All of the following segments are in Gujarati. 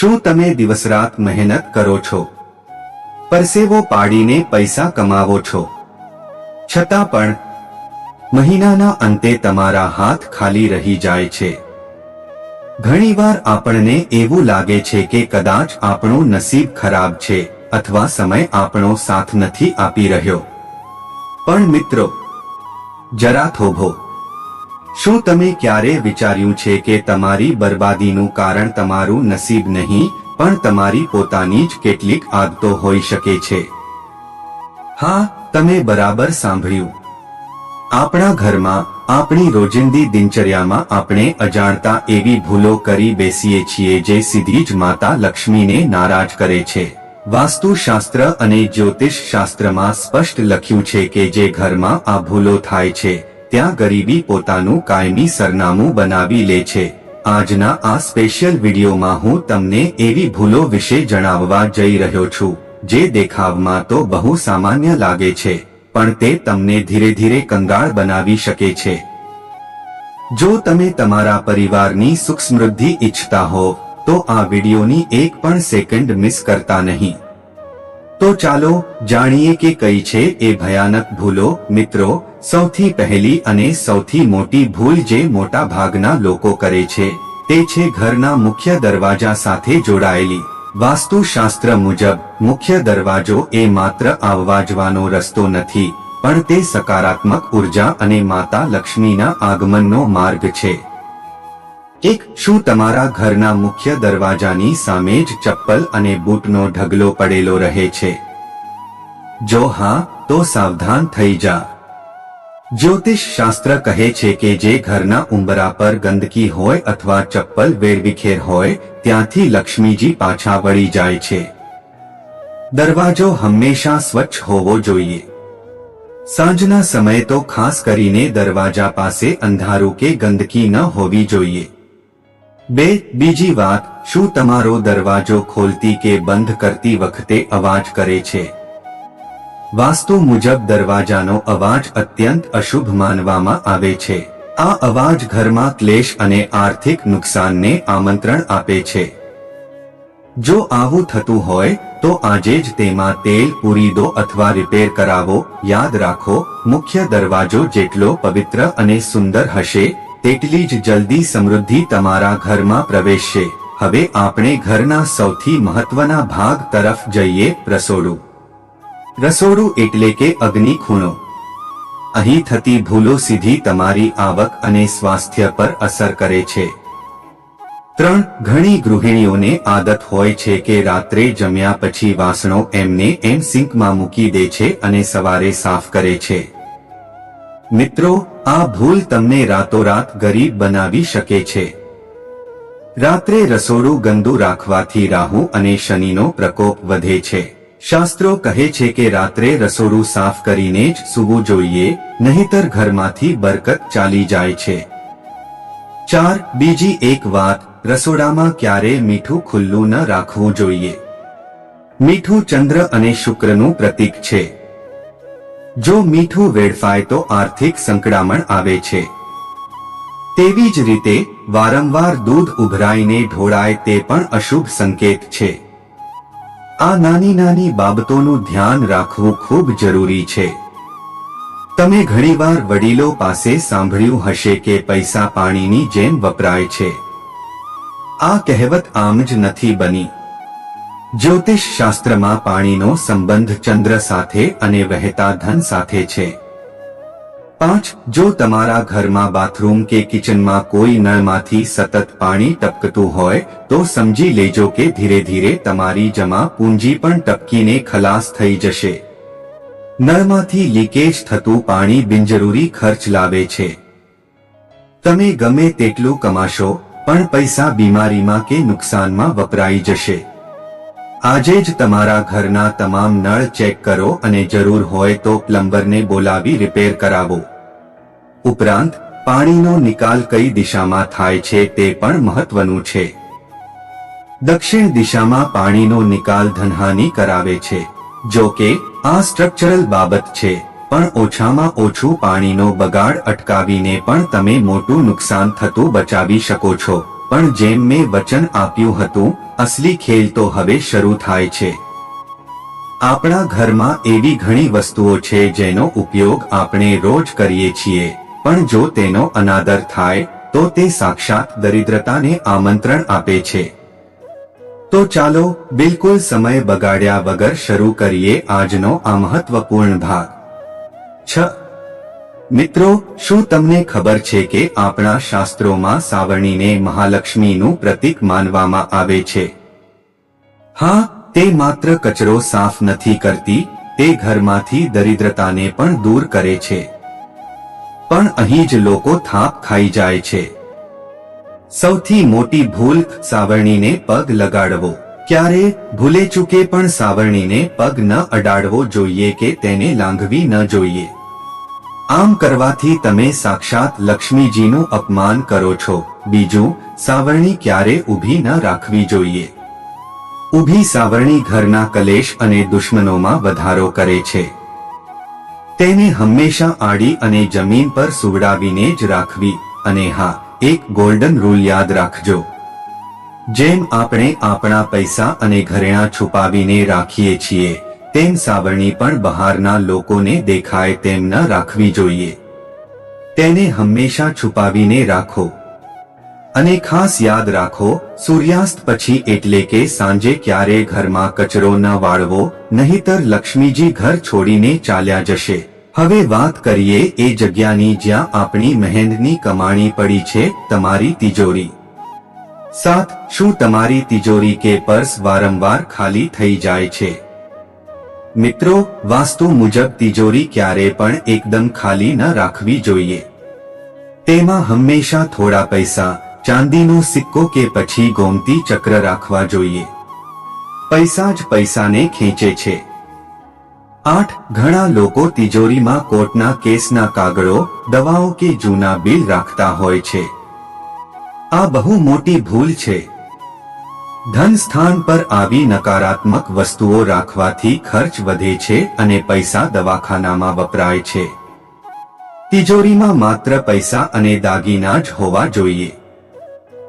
શું તમે દિવસરાત મહેનત કરો છો? પરસેવો પાડીને પૈસા કમાવો છો? છતાં પણ, મહિનાના અંતે તમારા હાથ ખાલી રહી જાય છે. ઘણીવાર આપણને એવું લાગે છે કે કદાચ આપણું નસીબ ખરાબ છે અથવા સમય આપણો સાથ નથી આપી રહ્યો. પણ મિત્રો, જરા થોભો. શું તમે ક્યારે વિચાર્યું છે કે તમારી બરબાદીનું કારણ તમારું નસીબ નહીં, પણ તમારી પોતાની જ કેટલીક આદતો હોઈ શકે છે? હા, તમે બરાબર સાંભળ્યું. આપણા ઘરમાં, આપણી રોજિંદી દિનચર્યામાં આપણે અજાણતા એવી ભૂલો કરી બેસીએ છીએ જે સીધી જ માતા લક્ષ્મીને નારાજ કરે છે. વાસ્તુશાસ્ત્ર અને જ્યોતિષ શાસ્ત્રમાં સ્પષ્ટ લખ્યું છે કે જે ઘરમાં આ ભૂલો થાય છે. ત્યાં ગરીબી પોતાનું કાયમી સરનામું બનાવી લે છે. આજના આ સ્પેશિયલ વિડીયોમાં હું તમને એવી ભૂલો વિશે જણાવવા જઈ રહ્યો છું, જે દેખાવમાં તો બહુ સામાન્ય લાગે છે, પણ તે તમને ધીરે ધીરે કંગાળ બનાવી શકે છે. જો તમે તમારા પરિવારની સુખ સમૃદ્ધિ ઈચ્છતા હો, તો આ વિડીયોની એક પણ સેકન્ડ મિસ કરતા નહીં. તો ચાલો જાણીએ કે કઈ છે એ ભયાનક ભૂલો, મિત્રો સૌથી પહેલી અને સૌથી મોટી ભૂલ જે મોટા ભાગના લોકો કરે છે, તે છે ઘરના મુખ્ય દરવાજા સાથે જોડાયેલી. વાસ્તુશાસ્ત્ર મુજબ, મુખ્ય દરવાજો એ માત્ર આવવા જવાનો રસ્તો નથી, પણ તે સકારાત્મક ઊર્જા અને માતા લક્ષ્મીના આગમનનો માર્ગ છે. એક, શું તમારા ઘરના મુખ્ય દરવાજાની સામે જ ચપ્પલ અને બૂટનો ઢગલો પડેલો રહે છે? જો હા, તો સાવધાન થઈ જા. જ્યોતિષ શાસ્ત્ર કહે છે કે જે ઘરના ઉંબરા પર ગંદકી હોય અથવા ચપ્પલ વેરવિખેર હોય, ત્યાંથી લક્ષ્મીજી પાછા વળી જાય છે. દરવાજો હંમેશા સ્વચ્છ હોવો જોઈએ. સાંજના સમયે તો ખાસ કરીને દરવાજા પાસે અંધારું કે ગંદકી ન હોવી જોઈએ. બે, બીજી વાત, શું તમારો દરવાજો ખોલતી કે બંધ કરતી વખતે અવાજ કરે છે? વાસ્તુ મુજબ દરવાજાનો અવાજ અત્યંત અશુભ માનવામાં આવે છે. આ અવાજ ઘરમાં ક્લેશ અને આર્થિક નુકસાનને આમંત્રણ આપે છે. જો આવું થતું હોય, તો આજે જ તેમાં તેલ પૂરી દો અથવા રિપેર કરાવો. યાદ રાખો, મુખ્ય દરવાજો જેટલો પવિત્ર અને સુંદર હશે, તેટલી જ જલ્દી સમૃદ્ધિ તમારા ઘરમાં પ્રવેશશે. હવે આપણે ઘરના સૌથી મહત્વના ભાગ તરફ જઈએ, રસોડું. રસોડું એટલે કે અગ્નિ ખૂણો. અહીં થતી ભૂલો સીધી તમારી આવક અને સ્વાસ્થ્ય પર અસર કરે છે. ત્રણ, ઘણી ગૃહિણીઓને આદત હોય છે કે રાત્રે જમ્યા પછી વાસણો એમને એમ સિંકમાં મૂકી દે છે અને સવારે સાફ કરે છે. મિત્રો, આ ભૂલ તમને રાતોરાત ગરીબ બનાવી શકે છે. રાત્રે રસોડું ગંદુ રાખવાથી રાહુ અને શનિનો પ્રકોપ વધે છે. શાસ્ત્રો કહે છે કે રાત્રે રસોડું સાફ કરીને જ સૂવું જોઈએ, નહીતર ઘરમાંથી બરકત ચાલી જાય છે. ચાર, બીજી એક વાત, રસોડામાં ક્યારે મીઠું ખુલ્લું ન રાખવું જોઈએ. મીઠું ચંદ્ર અને શુક્રનું પ્રતીક છે. જો મીઠું વેડફાય તો આર્થિક સંકડામણ આવે છે. તેવી જ રીતે, વારંવાર દૂધ ઉભરાઈને ઢોળાય તે પણ અશુભ સંકેત છે. આ નાની નાની બાબતોનું ધ્યાન રાખવું ખૂબ જરૂરી છે. તમે ઘણીવાર વડીલો પાસે સાંભળ્યું હશે કે પૈસા પાણીની જેમ વપરાય છે. આ કહેવત આમ જ નથી બની. જ્યોતિષ શાસ્ત્રમાં પાણીનો સંબંધ ચંદ્ર સાથે અને વહેતા ધન સાથે છે. પાંચ, જો તમારા ઘરમાં બાથરૂમ કે કિચનમાં કોઈ નળમાંથી સતત પાણી ટપકતું હોય, તો સમજી લેજો કે ધીરે ધીરે તમારી જમા પૂંજી પણ ટપકીને ખલાસ થઈ જશે. નળમાંથી લીકેજ થતું પાણી બિનજરૂરી ખર્ચ લાવે છે. તમે ગમે તેટલું કમાશો, પણ પૈસા બીમારીમાં કે નુકસાનમાં વપરાઈ જશે. આજે જ તમારા ઘરના તમામ નળ ચેક કરો અને જરૂર હોય તો પ્લમ્બરને બોલાવી રિપેર કરાવો. ઉપરાંત, પાણીનો નિકાલ કઈ દિશામાં થાય છે તે પણ મહત્વનું છે. દક્ષિણ દિશામાં પાણીનો નિકાલ ધનહાની કરાવે છે. જો કે, આ સ્ટ્રક્ચરલ બાબત છે, પણ ઓછામાં ઓછું પાણીનો બગાડ અટકાવીને પણ તમે મોટું નુકસાન થતું બચાવી શકો છો. પણ જેમ મેં વચન આપ્યું હતું, અસલી ખેલ તો હવે શરૂ થાય છે. આપણા ઘરમાં એવી ઘણી વસ્તુઓ છે જેનો ઉપયોગ આપણે રોજ કરીએ છીએ, પણ જો તેનો અનાદર થાય, તો તે સાક્ષાત દરિદ્રતાને આમંત્રણ આપે છે. તો ચાલો, બિલકુલ સમય બગાડ્યા વગર શરૂ કરીએ આજનો આ મહત્વપૂર્ણ ભાગ. છ મિત્રો, શું તમને ખબર છે કે આપણા શાસ્ત્રોમાં સાવરણીને મહાલક્ષ્મીનું પ્રતીક માનવામાં આવે છે? હા, તે માત્ર કચરો સાફ નથી કરતી, તે ઘરમાંથી દરિદ્રતાને પણ દૂર કરે છે. પણ અહીં જ લોકો થાપ ખાઈ જાય છે. સૌથી મોટી ભૂલ, સાવરણીને પગ લગાડવો. ક્યારે? ભૂલે ચૂકે પણ સાવરણીને પગ ન અડાડવો જોઈએ કે તેને લાંઘવી ન જોઈએ. આમ કરવાથી તમે સાક્ષાત લક્ષ્મીજીનું અપમાન કરો છો. બીજું, સાવરણી ક્યારે ઊભી ન રાખવી જોઈએ? ઊભી સાવરણી ઘરના કલેશ અને દુશ્મનોમાં વધારો કરે છે. તેને હંમેશા આડી અને જમીન પર સુવડાવીને જ રાખવી. અને હા, એક ગોલ્ડન રૂલ યાદ રાખજો. જેમ આપણે આપણા પૈસા અને ઘરેણાં છુપાવીને રાખીએ છીએ તેમ સાવરણી પણ બહારના લોકોને દેખાય તેમ ન રાખવી જોઈએ. તેને હંમેશા છુપાવીને રાખો. અને ખાસ યાદ રાખો, સૂર્યાસ્ત પછી એટલે કે સાંજે ક્યારે ઘરમાં કચરો ન વાળવો, નહીતર લક્ષ્મીજી ઘર છોડીને ચાલ્યા જશે. હવે વાત કરીએ એ જગ્યાની જ્યાં આપણી મહેનતની કમાણી પડી છે, તમારી તિજોરી. સાત, શું તમારી તિજોરી કે પર્સ વારંવાર ખાલી થઈ જાય છે? મિત્રો, વાસ્તુ મુજબ તિજોરી ક્યારે પણ એકદમ ખાલી ન રાખવી જોઈએ. તેમાં હંમેશા થોડા પૈસા, ચાંદીનો સિક્કો કે પછી ગોમતી ચક્ર રાખવા જોઈએ. પૈસા જ પૈસાને ખેંચે છે. આઠ, ઘણા લોકો તિજોરીમાં કોર્ટના કેસના કાગળો, દવાઓ કે જૂના બિલ રાખતા હોય છે. આ બહુ મોટી ભૂલ છે. ધન સ્થાન પર આવી નકારાત્મક વસ્તુઓ રાખવાથી ખર્ચ વધે છે અને પૈસા દવાખાનામાં વપરાય છે. તિજોરીમાં માત્ર પૈસા અને દાગીના જ હોવા જોઈએ.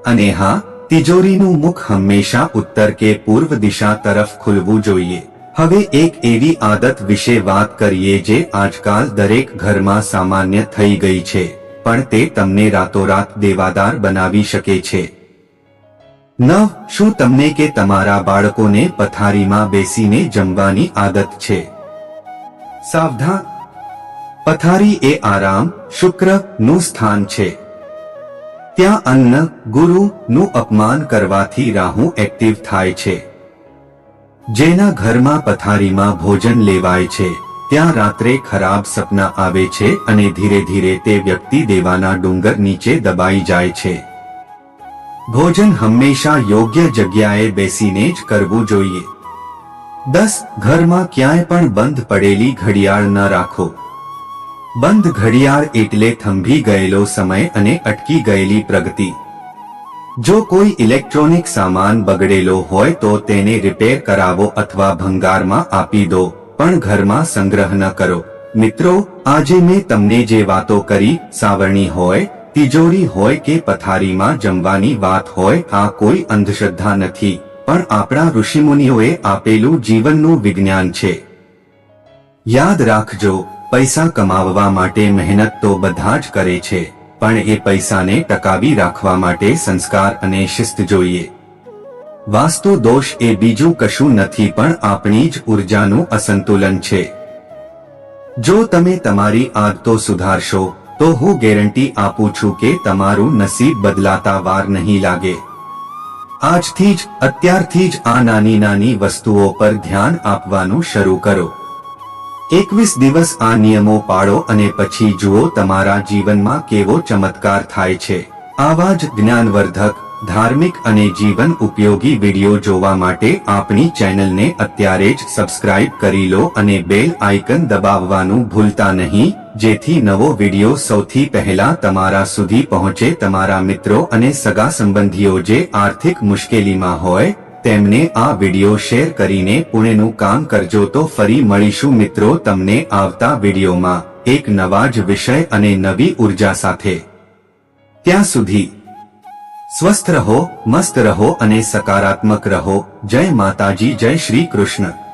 અને હા, તિજોરીનું મુખ હંમેશા ઉત્તર કે પૂર્વ દિશા તરફ ખુલવું જોઈએ. હવે એક એવી આદત વિશે વાત કરીએ જે આજકાલ દરેક ઘરમાં સામાન્ય થઈ ગઈ છે, પણ તે તમને રાતોરાત દેવાદાર બનાવી શકે છે. નવ શું તમને કે તમારા બાળકોને પથારીમાં બેસીને જમવાની આદત છે? સાવધાન. પથારી એ આરામ, શુક્રનું સ્થાન છે. ત્યાં અન્ન, ગુરુ નું અપમાન કરવાથી રાહુ એક્ટિવ થાય છે. જેના ઘરમાં પથારીમાં ભોજન લેવાય છે, ત્યાં રાત્રે ખરાબ સપના આવે છે અને ધીરે ધીરે તે વ્યક્તિ દેવાના ડુંગર નીચે દબાઈ જાય છે. ભોજન હંમેશા યોગ્ય જગ્યાએ બેસીને જ કરવું જોઈએ. દસ, ઘરમાં ક્યાંય પણ બંધ પડેલી ઘડિયાળ ન રાખો. બંધ ઘડિયાળ એટલે થંભી ગયેલો સમય અને અટકી ગયેલી પ્રગતિ. જો કોઈ ઇલેક્ટ્રોનિક સામાન બગડેલો હોય તો તેને રિપેર કરાવો અથવા ભંગારમાં આપી દો, પણ ઘરમાં સંગ્રહ ન કરો. મિત્રો, આજે મેં તમને જે વાતો કરી, સાવરણી હોય તિજોરી હોય કે પથારીમાં જમવાની વાત હોય, આ કોઈ અંધશ્રદ્ધા નથી, પણ આપણા ઋષિમુનિઓએ આપેલું જીવનનું વિજ્ઞાન છે. યાદ રાખજો, પૈસા કમાવવા માટે મહેનત તો બધા જ કરે છે, પણ એ પૈસાને ટકાવી રાખવા માટે સંસ્કાર અને શિસ્ત જોઈએ. વાસ્તુ દોષ એ બીજું કશું નથી, પણ આપણી જ ઉર્જાનું અસંતુલન છે. જો તમે તમારી આદતો સુધારશો તો હું ગેરંટી આપું છું કે તમારું નસીબ બદલાતા વાર નહીં લાગે. આજથી જ, અત્યારથી જ આ નાની નાની વસ્તુઓ પર ધ્યાન આપવાનું શરૂ કરો. એકવીસ દિવસ આ નિયમો પાળો અને પછી જુઓ તમારા જીવનમાં કેવો ચમત્કાર થાય છે. આવા જ જ્ઞાનવર્ધક, ધાર્મિક અને જીવન ઉપયોગી વીડિયો જોવા માટે આપણી ચેનલને અત્યારે જ સબસ્ક્રાઇબ કરી લો અને બેલ આઇકન દબાવવાનું ભૂલતા નહીં. જેથી નવો વીડિયો સૌથી પહેલા તમારા સુધી પહોંચે તમારા મિત્રો અને સગા સંબંધીઓ જે આર્થિક મુશ્કેલીમાં હોય, તેમને આ વિડિયો શેર કરીને પુણેનું કામ કરજો તો ફરી મળીશું મિત્રો તમને આવતા વિડીયોમાં, એક નવા જ વિષય અને નવી ઊર્જા સાથે. ત્યાં સુધી, સ્વસ્થ રહો, મસ્ત રહો અને સકારાત્મક રહો. જય માતાજી, જય શ્રી કૃષ્ણ.